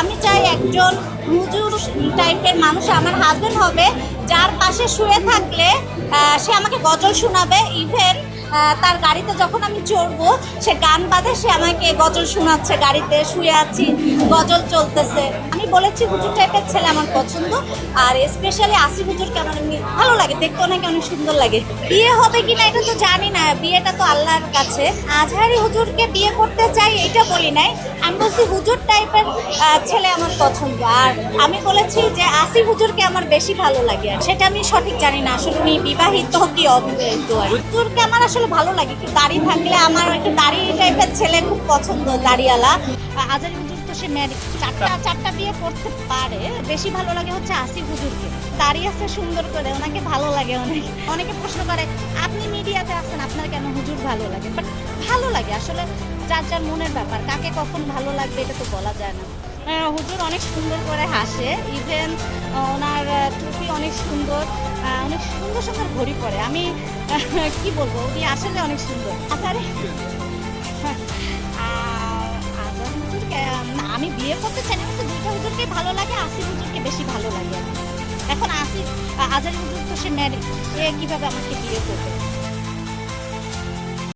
আমি চাই একজন হুজুর টাইপের মানুষ, আমার হাজবেন্ড হবে, যার পাশে শুয়ে থাকলে সে আমাকে গজল শোনাবে ইভেন তার গাড়িতে যখন আমি চড়বো, সে গান বাঁধে সে আমাকে গজল শোনাচ্ছে, গাড়িতে শুয়ে আছি, গজল চলতেছে। বলেছি হুজুর টাইপের ছেলে আমার পছন্দ। আর স্পেশালি আসি হুজুরকে আমার এমনি ভালো লাগে দেখতে অনেক অনেক সুন্দর লাগে। বিয়ে হবে কিনা এটা তো জানি না, বিয়েটা তো আল্লাহর কাছে। আজহারি হুজুরকে বিয়ে করতে চাই এটা বলি নাই। আমি বলছি, হুজুর টাইপের ছেলে আমার পছন্দ। আর আমি বলেছি যে আসি হুজুরকে আমার বেশি ভালো লাগে। আর সেটা আমি সঠিক জানি না, আসলে উনি বিবাহিত কি অবিবাহিত হুজুরকে আমার আসলে ভালো লাগে দাড়ি থাকলে আমার দাড়ি টাইপের ছেলে খুব পছন্দ, দাড়িওয়ালা। আজারি হুজুর তো সে ম্যারি চারটা চারটা বিয়ে করতে পারে। বেশি ভালো লাগে হচ্ছে আসিফ হুজুরকে। দাঁড়িয়ে আছে সুন্দর করে ওনাকে ভালো লাগে অনেক। অনেকে প্রশ্ন করে আপনি মিডিয়াতে আছেন আপনার কেন হুজুর ভালো লাগে? বাট ভালো লাগে আসলে যার যার মনের ব্যাপার। কাকে কখন ভালো লাগবে এটা তো বলা যায় না। হুজুর অনেক সুন্দর করে হাসে। ইভেন ওনার টুপি অনেক সুন্দর। অনেক সুন্দর সুন্দর ঘড়ি পরে। আমি কি বলব? উনি আসলে অনেক সুন্দর। আচ্ছা চাই না দুইটা হুজুরকে ভালো লাগে আসিফ হুজুরকে বেশি ভালো লাগে। এখন আসি আজারি হুজুর তো সে ম্যারিড সে কীভাবে আমাকে বিয়ে করবে?